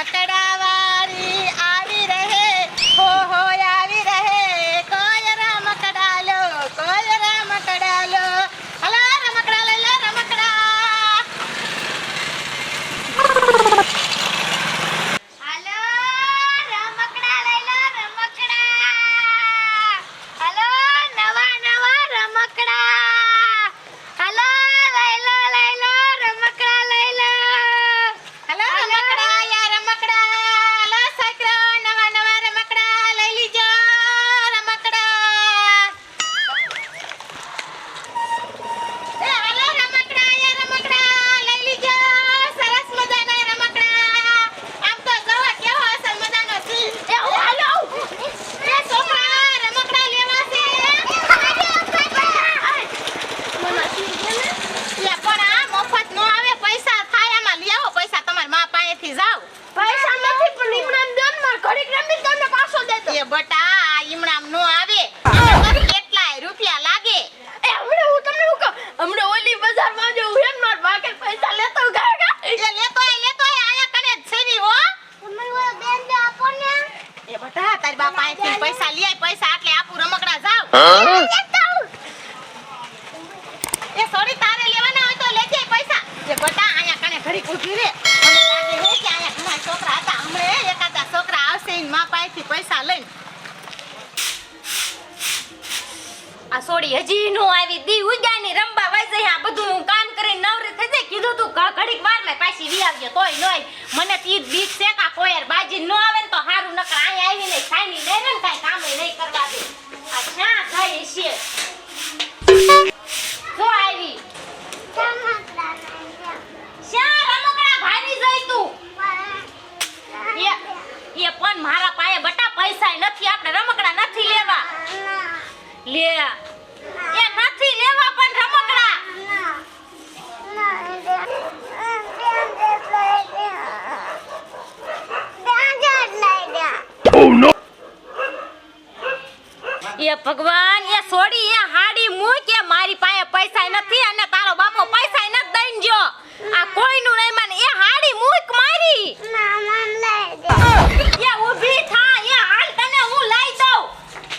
mataraba. એ ભગવાન એ સોડી એ હાડી મૂક કે મારી પાસે પૈસા નથી અને તારો બાપો પૈસા નથી દઈને જો આ કોઈનું નહીં માને એ હાડી મૂક મારી એ ઊભી થા એ હાલ તને હું લઈ દઉં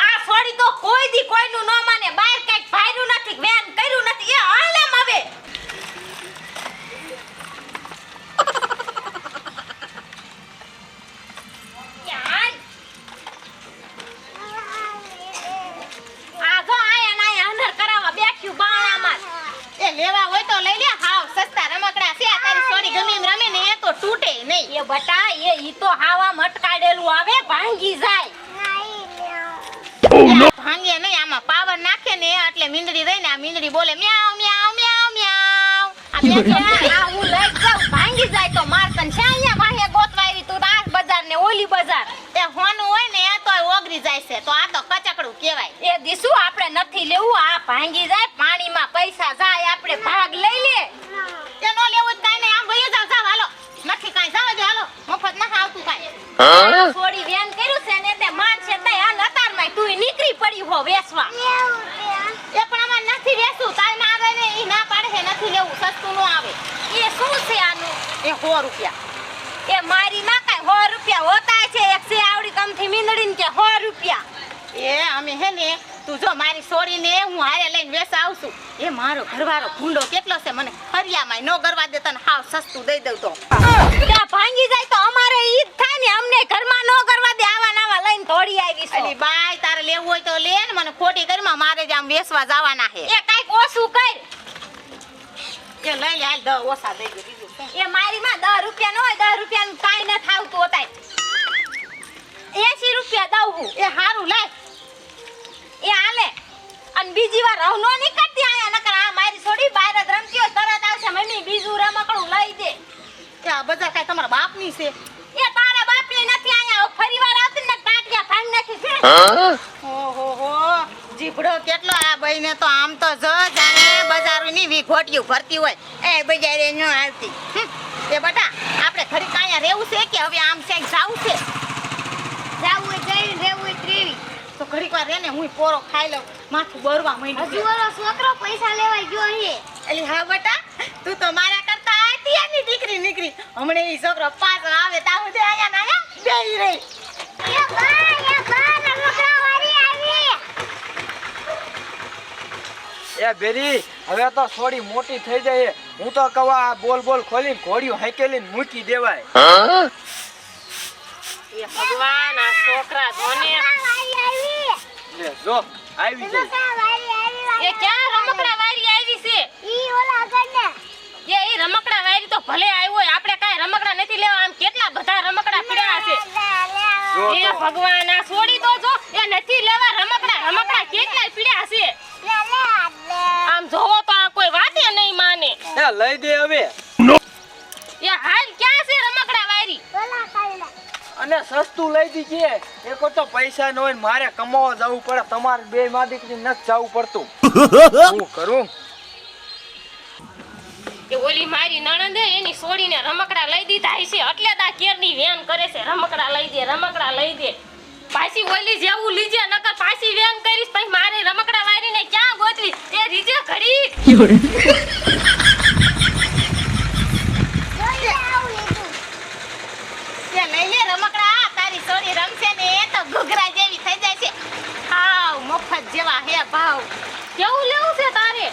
આ સોડી તો કોઈ દી કોઈનું ન માને બહાર કંઈક ભાર્યું નથી વેન કર્યું નથી એ હાલ એમ હવે એ હાલ આ જો આયા ના આયા અંદર કરાવવા બેઠ્યું બાણામાં એ લેવા હોય તો લઈ લે હાવ સસ્તા રમકડા છે આ તારી સોરી ગમે એમ રમે ને એ તો તૂટે નહીં એ બટા એ ઈ તો હાવા મટકાડેલું આવે ભાંગી જાય ભાંગે નહીં આમાં પાવર નાખે ને એટલે મીંદડી રહી ને આ મીંદડી બોલે મ્યાઉ મ્યાઉ મ્યાઉ મ્યાઉ આ બે છે આ હું લઈ જાઉં ભાંગી જાય તો માર તને અહીંયા વાહે ગોતવા તું આ બજાર ને ઓલી બજાર. એ હોનું હોય ને એ તો ઓગરી જાય છે. તો આ તો કચકડું કહેવાય. એ દીસુ આપણે નથી લેવું. આ ભાંગી જાય પાણીમાં પૈસા જાય આપણે ભાગ લઈ લે. એ નો લેવું જ નહીં. આમ ભઈ જાવ જાવ હાલો. નથી કાઈ જાવ દે હાલો. મફત ના આવતું કાંઈ. થોડી વેન કર્યું છે ને તે માન છે તઈ આ નતારમાં તું નીકળી પડી હો વેસવા. એ પણ આમાં નથી વેસું તાર ના આવે ને ઈ ના પાડે છે નથી લેવું સસ્તું નો આવે એ શું છે આનું એ સો રૂપિયા. એ મારી ના કઈ સો રૂપિયા હોતા છે એક છે આવડી કમથી મીંદડીને કે સો રૂપિયા. એ અમે હે ને તું જો મારી છોડીને હું હારે લઈને વેસા આવશું. એ મારો ઘરવાળો ભૂંડો કેટલો છે મને ફરિયામાં નો ગરવા દે તને હાવ સસ્તું દઈ દઉં તો. ત્યાં ભાંગી જાય તો અમારે ઈ જ થાય ને અમને ઘરમાં નો કરવા દે આવા નાવા લઈને થોડી આવી અલી બાય તારે લેવું હોય તો લે ને મને ખોટી ઘરમાં મારે જ આમ વેસવા જવાના છે. એ કાઈક ઓછું કર. હાલ દ ઓસા દઈ ગયો બીજું એ મારી માં 10 રૂપિયા નો હોય 10 રૂપિયા નું કાઈ ન થાવ તો તાય 80 રૂપિયા દઉં હું એ હારું લાય. એ હાલે. અને બીજી વાર રહું નો નીકળતી આયા નકર આ મારી છોડી બહાર જ રમતી હોય તરત આવશે મમ્મી બીજું રમકડું લઈ દે. કે આ બધા કાઈ તમારા બાપની છે? એ તારા બાપની નથી આયા ફરી વાર આવતી ને કાટિયા ભાંગ નાખી છે. ઓહો હો જીભડો કેટલો આ બઈને તો આમ તો જ જાણે બજારોની વિઘોટિયું ભરતી હોય. એ બજારે ન આવતી. એ બટા આપણે ખરી કાયા રહેવું છે કે હવે આમ ક્યાંક જાવું છે? જાવું હોય જઈને રહેવું હોય ત્રેવી. તો ઘડીક વાર રહે ને હું પોરો ખાઈ લઉં. માથું બરવા હજુ માંડ્યું ઓલો છોકરો પૈસા લેવા ગયો હે. એટલે હા બટા તું તો મારા કરતા આતિયાની દીકરી નીકળી. હમણે એ છોકરો પાછો આવે તાવ હું અહીંયા ના રહી. એ બા એ બા રમકડા વાળી આવી એ બેરી હવે તો થોડી મોટી થઈ જાય. હું તો કવા આ બોલ બોલ ખોલી ઘોડીઓ હાંકેલી મૂકી દેવાય. એ ભગવાન આ છોકરા જોને લે જો આવી જાય. રમકડા વાળી આવી એ ક્યાં રમકડા વાળી આવી છે? ઈ ઓલા વાળી તો ભલે આવ્યો હોય આપણે કાંઈ રમકડા નથી લેવા. આમ કેટલા બધા રમકડા પડ્યા છે. એ ભગવાન આ છોડી દો જો. એ નથી લેવા રમકડા રમકડા કેટલા પડ્યા છે. આમ જોવો તો આ કોઈ વાતે નહીં માને. એ લઈ દે હવે. એ હાલ ક્યાં છે રમકડા વારી અને સસ્તું લઈ દીજે. એક તો પૈસા ન હોય મારે કમાવા જવું પડે. તમારે બે માં દીકરી નથી જવું પડતું. હું કરું? ઓલી મારી નણંદ એની સોડીને રમકડા લઈ દીધા છે એટલે તા કેરની વેન કરે છે. રમકડા લઈ દે રમકડા લઈ દે. પાછી ઓલી જેવું લીજે નકર પાછી વેન કરીશ પછી મારે રમકડા વાળીને ક્યાં ગોતવી? એ રીજે ઘડી. રમકડા તારી સોરી રમશે ને એ તો ઘૂઘરા જેવી થઈ જાય છે. હાવ મફત જેવા હે ભાવ. કેવું લેવું છે તારે?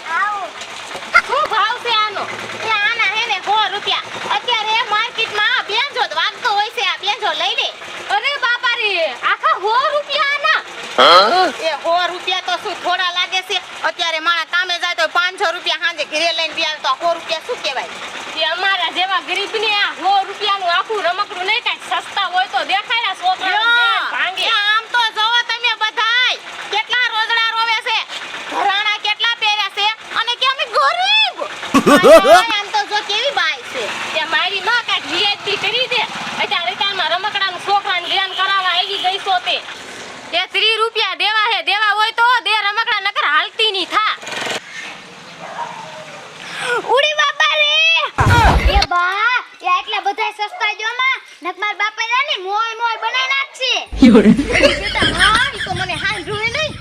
શું ભાવ છે આનો? એ આના હે ને સો રૂપિયા. અત્યારે માર્કેટમાં બેંજો જ વાગતો હોય છે આ બેંજો લઈ લે. અરે બાપા રે આખા સો રૂપિયા આના? એ રૂપિયા તો શું થોડા લાગે છે? અત્યારે માણા કામે જાય તો પાંચસો રૂપિયા સાંજે ઘરે લઈને બી તો સો રૂપિયા શું કહેવાય? કે અમારા જેવા ગરીબને આ સો રૂપિયાનું આખું રમકડું નહીં કાંઈ સસ્તા હોય તો દેખાડ્યા છોકરાનું બેન ભાંગે એ આમ તો જોવો તમે બધાય કેટલા રોજડા રોવે છે ઘરાણા કેટલા પહેર્યા છે અને કે અમે ગરીબ હાય, મારી બાપા રે એ બા એ આટલા બધા સસ્તા જો માં નકમાર બાપા રે મોય મોય બનાવી નાખશે તો મને હાલ જોવે નહીં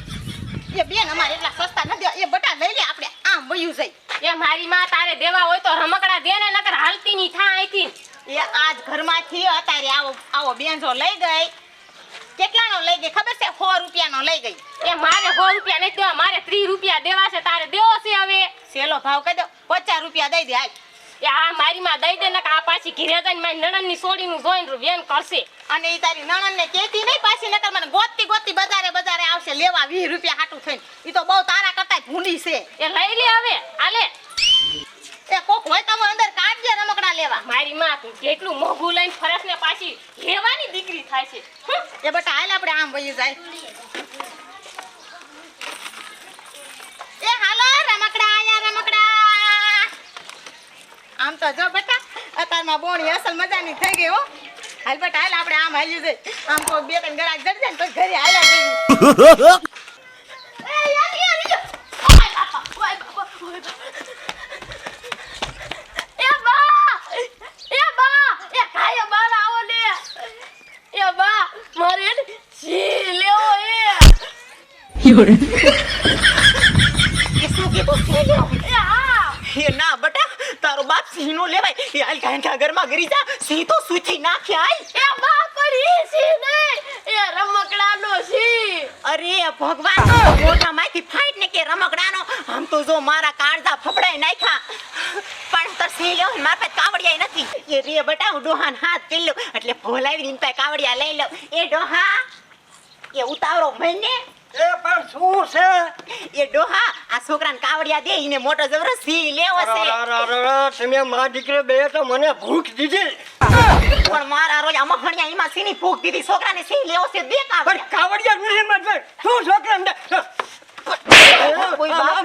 બેન અમારે એટલા સસ્તા નથી એ બટા લઈ લે આપણે. આમ વયું જાય. એ મારી માં તારે દેવા હોય તો રમકડા દે ને નકર હાલતી ની થા અહીંથી. એ આજ ઘરમાંથી અત્યારે આવો આવો બેંજો લઈ ગઈ. કેટલાનો લઈ ગઈ? ખબર છે? સો રૂપિયાનો લઈ ગઈ. એ મારે સો રૂપિયા નહીં દેવા મારે ત્રીસ રૂપિયા દેવા છે તારે દેવો છે હવે. સેલો ભાવ કહી દો પચાસ રૂપિયા દઈ દે હાલ એ આ મારી માં દઈ દે ને આ પાછી ઘીરે જઈને મારી નણંદની સોડી નું જોઈને વેન કરશે. અને એ તારી નણંદને કેતી નહીં પાછી નકર મને ગોતતી ગોતતી બજારે બજારે આવશે લેવા 20 રૂપિયા હાટું થઈને. ઈ તો બહુ તારા ભૂંડી છે એ લઈ લે હવે આલે એ કોક હોય તો અંદર કાઢજે રમકડા લેવા. મારી માં કેટલું મોઘું લઈને ફરસ ને પાછી લેવાની દીકરી થાય છે. એ બટા હાલ આપણે આમ વહી જાય. એ હાલો રમકડા આયા રમકડા. આમ તો જો બટા અત્યારમાં બોણી અસલ મજાની થઈ ગઈ હો. હાલ બટા હાલ આપણે આમ હાલ્યું જાય આમ તો બે ત્રણ ગરાક જડી જાય ને પછી ઘરે હાલ્યા જઈએ એ યારી યારી ઓય બાપા ઓય બાપા ઓય બાપા એ બા એ બા એ કાય બાર આવો ને એ બા મારે ને સી લેવો એ હા એ ના બટા તારો બાપ સિંહ નો લેવાય. એ હાલ કાંઈ કાં ઘરમાં ગરી જા સિંહ તો સુથી નાખે હાલ એ બા પણ ઈ સી નહીં. એ રમકડાનો સી અરે ભગવાન મોઢા માંથી ફાઈટ ને કે રમકડાનો? આમ તો જો મારા કાળજા ફફડાઈ નાખ્યા. પણ તર સિંહ લેવો ને મારા પાસે કાવડિયા નથી. એ રે બટા હું ડોહાન હાથ કરી લઉં. એટલે ભોલાવી પાસે કાવડિયા લઈ લઉં. એ ડોહા એ ઉતારો મહિને એ પણ શું છે? એ ડોહા આ છોકરાને કાવડિયા દે ઈને મોટો જબરો સિંહ લેવો છે. તમે મા દીકરી બે તો મને ભૂખ દીધી. પણ મારા રોજ આમાં હણિયા એમાં સિંહની ભૂખ દીધી? છોકરાને સિંહ લેવો છે પણ કાવડિયા કાવડિયા નથી મતલબ શું છોકરાને? કોઈ બાપ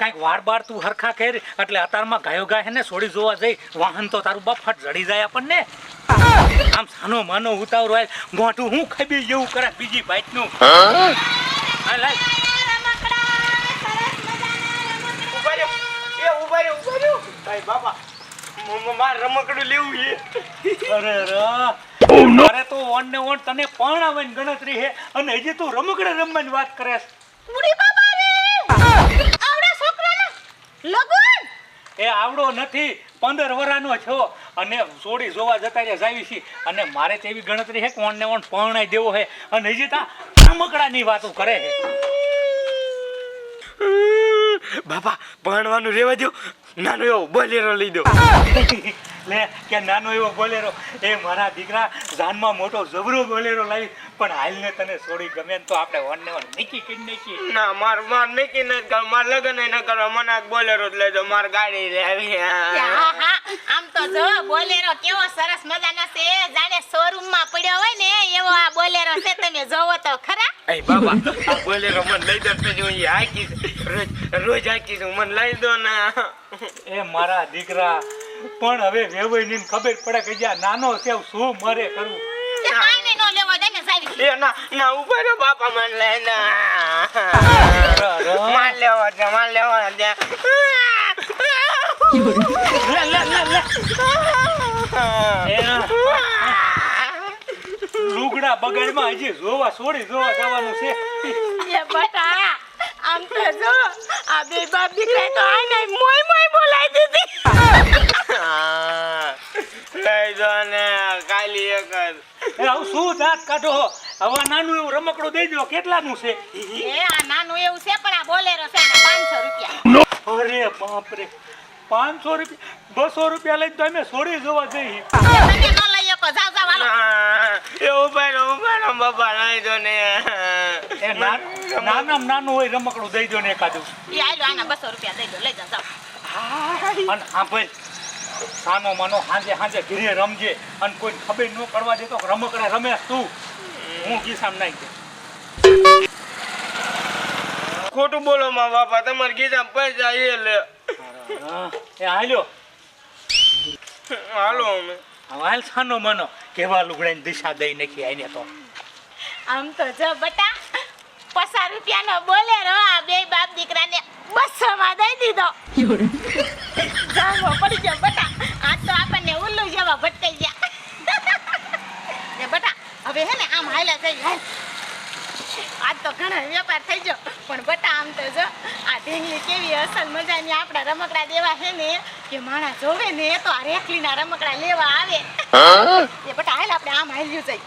કાંઈક વાળ બાર તું હરખા કર, એટલે અતારમાં ગાયો ગાય હે ને છોડી જોવા જઈ, વાહન તો તારું બફટ જડી જાય આપણને. આમ સાનો માનો ઉતાવળો હોય મોઢું હું ખબી જેવું કરે બીજી બાપા મારે રમકડું લેવું છે. અરે રા. મારે તો ઓન તને પરણાવવાની ગણતરી છે. અને હજી તું રમકડા રમવાની વાત કરે છે. લગન? એ આવડો નથી પંદર વરાનો છો. અને સોડી જોવા જતા રહ્યા જાવી છી. અને મારે તો એવી ગણતરી છે કે ઓન ને કોણ પરણાઈ દેવો છે. અને હજી તા રમકડાની વાતો કરે છે. બાપા ભણવાનું રેવા દો નાનો એવો બોલેરો લઈ દો લે કે નાનો એવો બોલેરો. એ મારા દીકરા જાનમાં મોટો જબરો બોલેરો લાવી પણ હાલને તને છોડી ગમે તો આપણે વન ને વન નીકી કરી નાખીએ. ના માર માર નીકી કર માર લગન ન કરવા મને આ બોલેરો જ લેજો. માર ગાડી લેવી હા હા આમ તો જો બોલેરો કેવો સરસ મજાનો છે. જાણે શોરૂમમાં પડ્યો હોય ને એવો આ બોલેરો છે. તમે જોવો તો ખરા. એ બાબા આ બોલેરો મને લઈ દો પછી હું ઈ રોજ રોજ હાકીશ. મને લઈ દો ને. એ મારા દીકરા પણ હવે વેવાઈની ખબર પડે કે જ્યાં નાનો છે શું મરે કરવું એ ના ના ઉપર બાપા મને લઈ દો અરે. લેવો છે માર લેવો છે લે લે લે લે લુગડા બગાડમાં હજી જોવા છોડી જોવા જવાનું છે. એ બટા આમ તો જો આ બે બાપ દીકરા તો આને મોય મોય બોલાઈ દીધી. લઈ દો ને કાલી એક જ શું દાંત કાઢો? હવે નાનું એવું રમકડું દઈ દો કેટલાનું છે? એ આ નાનું એવું છે પણ આ બોલેરો છે આના પાંચસો રૂપિયા. અરે બાપ રે પાંચસો રૂપિયા બસો રૂપિયા લઈને તો અમે છોડી જોવા જઈએ. ન લઈ લઈ ને. ના- નાનામાં નાનું હોય રમકડું દઈ દો ને એકાદું. એ આયલો આના બસો રૂપિયા દઈ દો લઈ જાવ જાવ હા ભાઈ સાનો માનો હાંજે હાંજે ઘીરે રમજે. અને કોઈ ખબર ન કરવા દેતો કે રમકડા રમે તું. હું ગીસામ નાખી ખોટું બોલો માં બાપા તમારે ગીતા પૈસા એ લે. એ હાલ્યો. હાલો અમે. હાલ સાનો માનો કેવા લુગડાની દિશા દઈ નાખી આઈને તો. આમ તો જો બટા. પચાસ રૂપિયાનો બોલેરો આ બે બાપ દીકરાને બસો માં દઈ દીધો. જામો પડી ગયો બટા. આ તો આપણને ઉલ્લુ જેવા ભટકાઈ ગયા. બટા હવે હે ને આમ હાલ્યા થઈ હાલ આજ તો ઘણો વેપાર થઈ ગયો. પણ બટા આમ તો જો આ ઢીંગલી કેવી અસલ મજાની આપણા રમકડા દેવા છે ને કે માણસ જોવે ને તો આ રેખલીના રમકડા લેવા આવે. એ બટા હાલ આપણે આમ હાલ્યું જઈ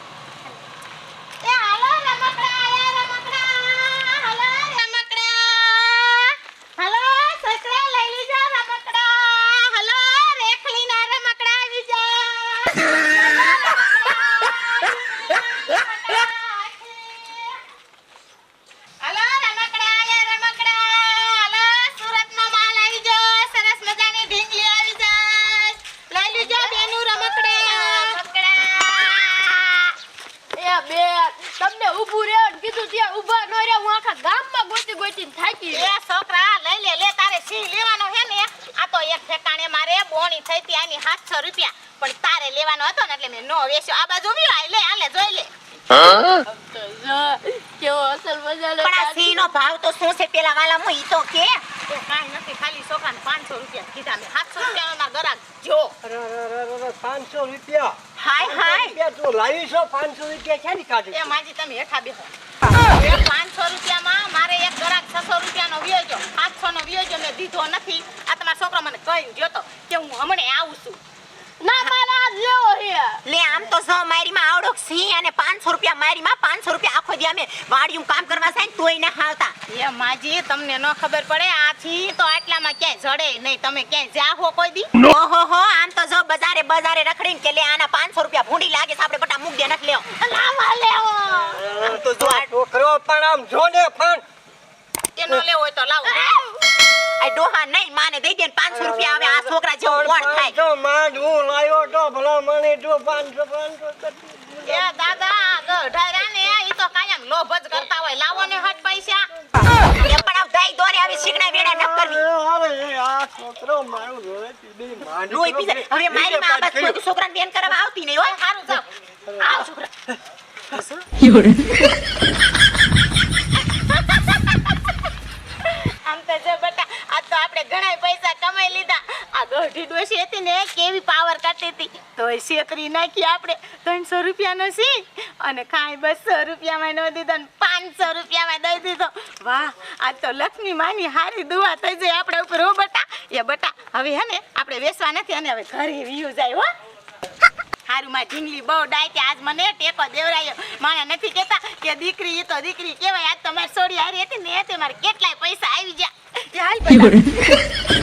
બોણી થઈ હતી આની સાતસો રૂપિયા. પણ તારે લેવાનો હતો ને એટલે મેં નો વેચ્યો. આ બાજુ વ્યો લે આલે જોઈ લે. કેવો અસલ મજાનો પણ આ સિંહ ભાવ તો શું છે પેલા વાલા હું ઈ તો કે. કાંઈ નથી ખાલી છોકરાને 500 રૂપિયા કીધા મેં. 700 રૂપિયાનો ગરાક જો. પાંચસો રૂપિયા. હાય હાય. રૂપિયા તું લાવી છો પાંચસો રૂપિયા ક્યાંથી કાઢી એ માજી તમે હેઠા બેહો. એ 500 રૂપિયામાં મારે એક ગરાક 600 રૂપિયાનો વ્યો ગયો 700 નો વ્યો ગયો મેં દીધો નથી આ તમારો છોકરો મને કહી ગયો તો કે હું હમણે આવું છું ના મારા હાથ લેવો લે આમ તો સો મારીમાં આવડો સિંહ અને 500 રૂપિયા મારીમાં 500 રૂપિયા આખો દી અમે વાડિયું કામ કરવા જાય તોય ના ખાવતા એ માજી તમને ન ખબર પડે આ તો આટલામાં ક્યાંય જડે નહીં. તમે ક્યાંય જાહો કોઈ દી? ઓહો હો આમ તો જો બજારે બજારે રખડીને કે લે આના 500 રૂપિયા ભૂંડી લાગે છે આપણે બટા મૂક દે નથી લેવો. લાવા લેવો. તો જો આ છોકરો પણ આમ જો ને પણ. એ લેવો હોય તો લાવો. આ ડોહા નહીં માને દઈ દે 500 રૂપિયા આવે આ છોકરા જેવું કોણ થાય પાંચસો માં હું લાવ્યો તો ભલા પાંચસો પાંચસો એ દાદા ગઢારા ને ઈ તો કાયમ લોભ જ કરતા હોય. લાવો ને હટ પૈસા. એ પણ આવ દઈ દોરે આવી શીખણા વેડા ન કરવી. મારું માં હવે મારી માં આ કોઈ છોકરાને બેન કરવા આવતી નહીં હોય સારું જાવ આવ છોકરા તો જો બેટા આ તો આપણે ઘણા પૈસા કમાઈ લીધા આ ડોસી હતી ને કેવી પાવર કાઢતી હતી. તો એ છેતરી નાખી આપણે ત્રણસો રૂપિયાનો સી અને કાંઈ બસો રૂપિયામાં ન દીધો ને પાંચસો રૂપિયામાં દઈ દીધો. વાહ આ તો લક્ષ્મી માની હારી દુવા થઈ જાય આપણા ઉપર. હો બટા, એ બટા, હવે હે ને આપણે વેસવા નથી અને હવે ઘરે વ્યૂ જાય, હો. હારું માં ઢીંગલી બહુ ડાય કે આજ મને ટેકો દેવરાયો. માણા નથી કહેતા કે દીકરી એ તો દીકરી કહેવાય. આજ તમારી સોડી હારી હતી ને તે મારે કેટલાય પૈસા આવી ગયા. હાલ.